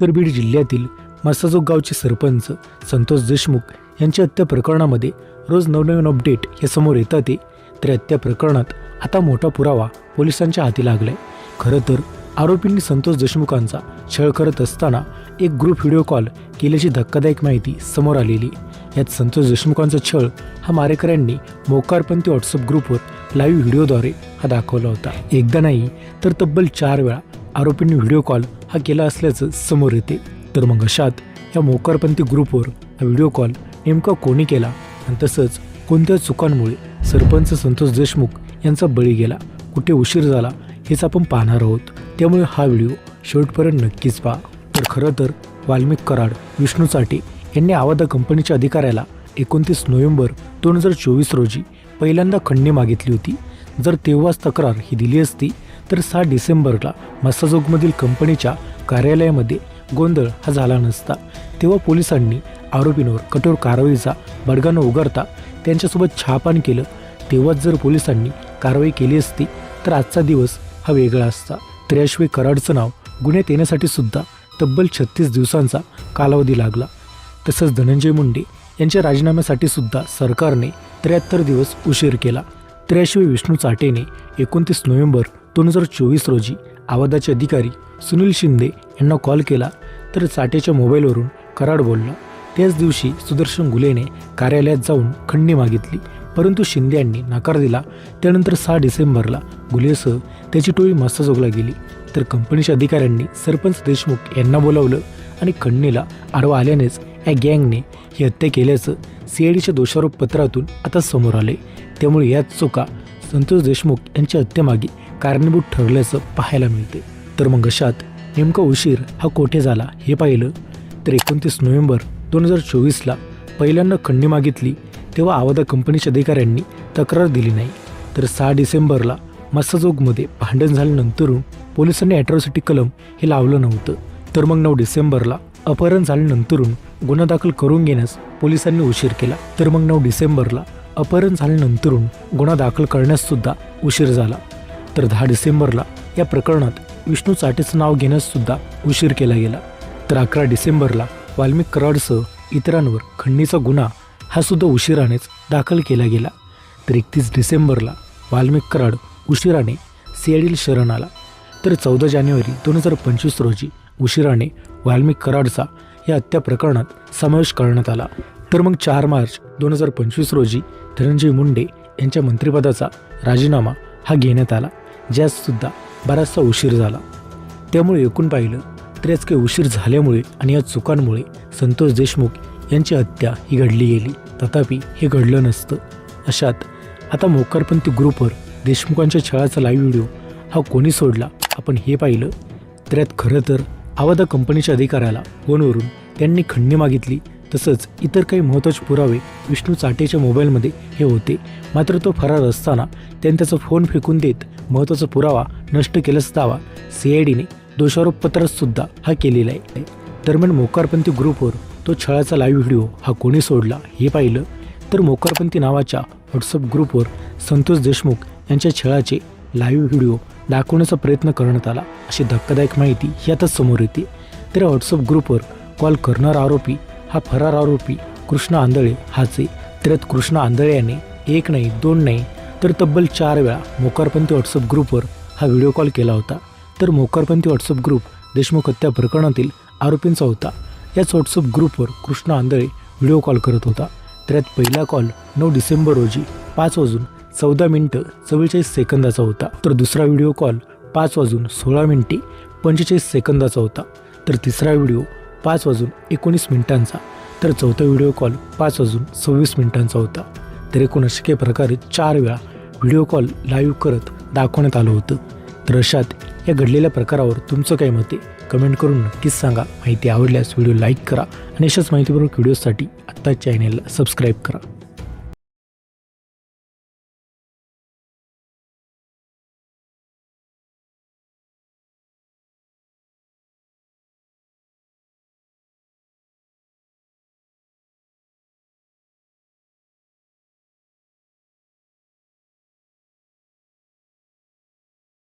तर बीड जिल्ह्यातील मसाजोग गावचे सरपंच संतोष देशमुख यांच्या हत्या प्रकरणामध्ये रोज नवनवीन अपडेट हे समोर येतात ते. तर हत्या प्रकरणात आता मोठा पुरावा पोलिसांच्या हाती लागलाय. खरं तर आरोपींनी संतोष देशमुखांचा छळ करत असताना एक ग्रुप व्हिडिओ कॉल केल्याची धक्कादायक माहिती समोर आलेली. यात संतोष देशमुखांचा छळ हा मारेकऱ्यांनी मोकारपंथी व्हॉट्सअप ग्रुपवर लाईव्ह व्हिडिओद्वारे हा दाखवला होता. एकदा नाही तर तब्बल चार वेळा आरोपींनी व्हिडिओ कॉल हा केला असल्याचं समोर येते. तर मग अशात या मोकारपंथी ग्रुपवर हा व्हिडिओ कॉल नेमका कोणी केला? आणि तसंच कोणत्या चुकांमुळे सरपंच संतोष देशमुख यांचा बळी गेला? कुठे उशीर झाला? हेच आपण पाहणार आहोत. त्यामुळे हा व्हिडिओ शेवटपर्यंत नक्कीच पहा. तर खरं तर वाल्मिक कराड विष्णू चाटे यांनी आवादा कंपनीच्या अधिकाऱ्याला एकोणतीस नोव्हेंबर दोन हजार चोवीस रोजी पहिल्यांदा खंडणी मागितली होती. जर तेव्हाच तक्रार ही दिली असती तर सहा डिसेंबरला मसाजोगमधील कंपनीच्या कार्यालयामध्ये गोंधळ हा झाला नसता. तेव्हा पोलिसांनी आरोपींवर कठोर कारवाईचा बडगा न उगारता त्यांच्यासोबत छापान केलं. तेव्हाच जर पोलिसांनी कारवाई केली असती तर आजचा दिवस हा वेगळा असता. तर याशिवाय कराडचं नाव गुन्ह्यात येण्यासाठी सुद्धा तब्बल छत्तीस दिवसांचा कालावधी लागला. तसंच धनंजय मुंडे यांच्या राजीनाम्यासाठी सुद्धा सरकारने त्र्याहत्तर दिवस उशीर केला. तर विष्णू चाटेने एकोणतीस नोव्हेंबर दोन हजार चोवीस रोजी आवादाचे अधिकारी सुनील शिंदे यांना कॉल केला तर चाटेच्या मोबाईलवरून कराड बोलला. त्याच दिवशी सुदर्शन गुलेने कार्यालयात जाऊन खंडणी मागितली. परंतु शिंदे यांनी नकार दिला. त्यानंतर सहा डिसेंबरला गुलेसह त्याची टोळी मस्साजोगला गेली. तर कंपनीच्या अधिकाऱ्यांनी सरपंच देशमुख यांना बोलावलं आणि खंडणीला आडवा आल्यानेच या गँगने ही हत्या केल्याचं सी आय डीच्या दोषारोप पत्रातून आता समोर आले. त्यामुळे याच चुका संतोष देशमुख यांच्या हत्येमागे कारणीभूत ठरल्याचं पाहायला मिळते. तर मग अशात नेमका उशीर हा कोठे झाला हे पाहिलं तर एकोणतीस नोव्हेंबर दोन हजार चोवीसला पहिल्यांदा खंडणी मागितली तेव्हा आवादा कंपनीच्या अधिकाऱ्यांनी तक्रार दिली नाही. तर सहा डिसेंबरला मस्साजोगमध्ये भांडण झाल्यानंतरून पोलिसांनी ॲट्रॉसिटी कलम हे लावलं नव्हतं. तर मग नऊ डिसेंबरला अपहरण झाल्यानंतरून गुन्हा दाखल करून घेण्यास पोलिसांनी उशीर केला. तर मग नऊ डिसेंबरला अपहरण झाल्यानंतरून गुन्हा दाखल करण्यास सुद्धा उशीर झाला. तर दहा डिसेंबरला या प्रकरणात विष्णू चाटेचं नाव घेण्यास सुद्धा उशीर केला गेला. तर अकरा डिसेंबरला वाल्मिक कराडसह इतरांवर खंडणीचा गुन्हा हा सुद्धा उशिरानेच दाखल केला गेला. तर एकतीस डिसेंबरला वाल्मिक कराड उशिराने सी शरण आला. तर चौदा जानेवारी दोन हजार पंचवीस रोजी उशिराने वाल्मिक कराडचा या हत्या प्रकरणात समावेश करण्यात आला. तर मग चार मार्च दोन हजार पंचवीस रोजी धनंजय मुंडे यांच्या मंत्रिपदाचा राजीनामा हा घेण्यात आला ज्यासुद्धा बराचसा उशीर झाला. त्यामुळे एकूण पाहिलं तर याच काही उशीर झाल्यामुळे आणि या चुकांमुळे संतोष देशमुख यांची हत्या ही घडली गेली. तथापि हे घडलं नसतं. अशात आता मोकारपंथी ग्रुपवर देशमुखांच्या छळाचा लाईव्ह व्हिडिओ हा कोणी सोडला आपण हे पाहिलं. तर यात खरं तर आवादा कंपनीच्या अधिकाऱ्याला फोनवरून त्यांनी खंडणी मागितली. तसंच इतर काही महत्त्वाचे पुरावे विष्णू चाटेच्या मोबाईलमध्ये हे होते. मात्र तो फरार असताना त्यांनी त्याचा फोन फेकून देत महत्त्वाचा पुरावा नष्ट केल्याचा दावा सी आय डीने दोषारोपपत्रातसुद्धा हा केलेला आहे. दरम्यान मोकारपंथी ग्रुपवर तो छळाचा लाईव्ह व्हिडिओ हा कोणी सोडला हे पाहिलं तर मोकारपंथी नावाच्या व्हॉट्सअप ग्रुपवर संतोष देशमुख यांच्या छळाचे लाईव्ह व्हिडिओ दाखवण्याचा प्रयत्न करण्यात आला. अशी धक्कादायक माहिती ही आता समोर येते. तर व्हॉट्सअप ग्रुपवर कॉल करणारा आरोपी हा फरार आरोपी कृष्ण आंधळे हाच. आहे त्यात कृष्ण आंधळे याने एक नाही दोन नाही तर तब्बल चार वेळा मोकारपंथी व्हॉट्सअप ग्रुपवर हा व्हिडिओ कॉल केला होता. तर मोकारपंथी व्हॉट्सअप ग्रुप देशमुख हत्या प्रकरणातील आरोपींचा होता. याच व्हॉट्सअप ग्रुपवर कृष्ण आंधळे व्हिडिओ कॉल करत होता. त्यात पहिला कॉल नऊ डिसेंबर रोजी पाच वाजून चौदा मिनटं चव्वेचाळीस सेकंदाचा होता. तर दुसरा व्हिडिओ कॉल पाच वाजून सोळा मिनिटे पंचेचाळीस सेकंदाचा होता. तर तिसरा व्हिडिओ पाच वाजून एकोणीस मिनिटांचा. तर चौथा व्हिडिओ कॉल पाच वाजून सव्वीस मिनिटांचा होता. तर एकूण अशा काही प्रकारे चार वेळा व्हिडिओ कॉल लाईव्ह करत दाखवण्यात आलं होतं. तर अशात या घडलेल्या प्रकारावर तुमचं काय मत आहे? कमेंट करून नक्कीच सांगा. माहिती आवडल्यास व्हिडिओ लाईक करा आणि अशाच माहितीपूर्वक व्हिडिओसाठी आत्ताच चॅनेलला सबस्क्राईब करा.